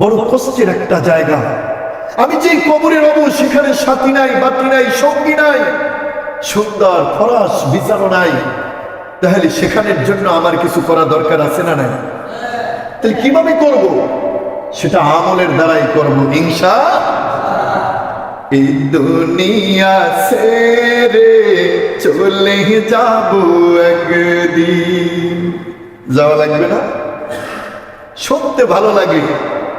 বড় কষ্টের একটা জায়গা। আমি যে কবরে রব সেখানে সাথী নাই, বাতি নাই, সঙ্গী নাই, সুন্দর ফরাস বিচারও নাই। তাহলে সেখানের জন্য আমার কিছু করা দরকার আছে না নাই? তাহলে কীভাবে করব? সেটা আমলের দ্বারাই করব হিংসা দুনিয়া ছেড়ে চলে যাব একদিন। যাওয়া লাগবে না? শুনতে ভালো লাগে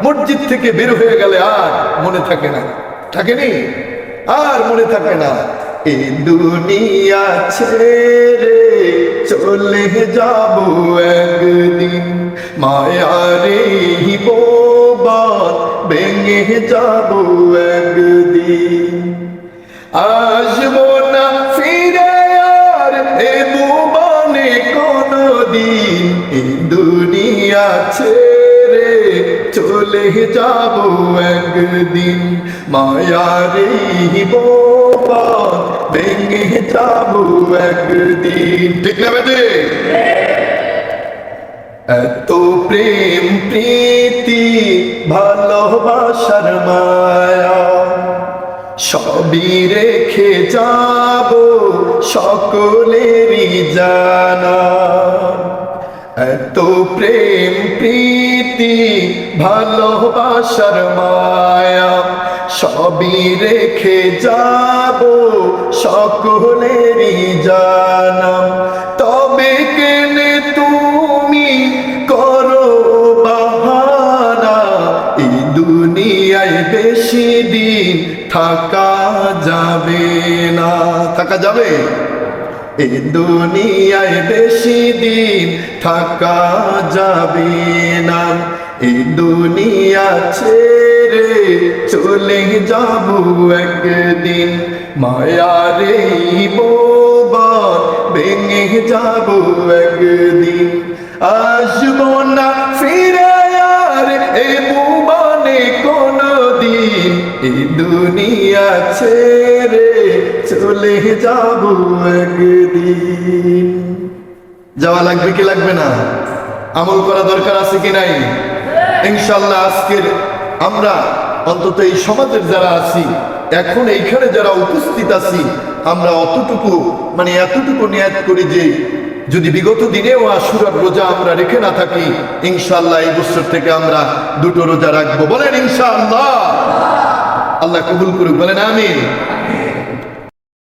মসজিদ থেকে বের হয়ে গেলে আর মনে থাকে না। থাকেনি? আর মনে থাকে না। এই দুনিয়া ছেড়ে চলে যাব একদিন। মায়ারে হিবোবাদ ভেঙে যাব একদিন। আসব না ফিরে আর এ ভুবনে কোনদিন। এই দুনিয়া ছেড়ে চলে যাব একদিন। মায়ারে বাবা ভেঙে যাব একদিন। ঠিক না বেদে এত প্রেম, প্রীতি, ভালোবাসার মায়া। সবই রেখে যাব সকলেরই জানা। এত প্রেম, প্রীতি ভালোবাসার মায়া, সবই রেখে যাব সকলেরই জানা তবে কেনে তুমি করো বাহানা, এই দুনিয়ায় বেশি দিন থাকা যাবে না। থাকা যাবে? এই দুনিয়ায় বেশি দিন থাকা যাবে না। এই দুনিয়া ছেড়ে চলে যাব একদিন। মায়ারে বোবা ভেঙে যাব একদিন। দুনিয়া ছেড়ে চলে যাব একদিন। যাওয়া লাগবে কি লাগবে না? আমল করা দরকার আছে কি নাই? ইনশাল্লাহ আজকের আমরা অন্তত এই সমাজের যারা আছি, এখন এইখানে যারা উপস্থিত আছি, আমরা অতটুকু মানে এতটুকু নিয়াত করি যে যদি বিগত দিনেও আশুরার রোজা আমরা রেখে না থাকি ইনশাল্লাহ এই বছর থেকে আমরা দুটো রোজা রাখব। বলেন ইনশাআল্লাহ। আল্লাহ কবুল করুক বলেন আমিন।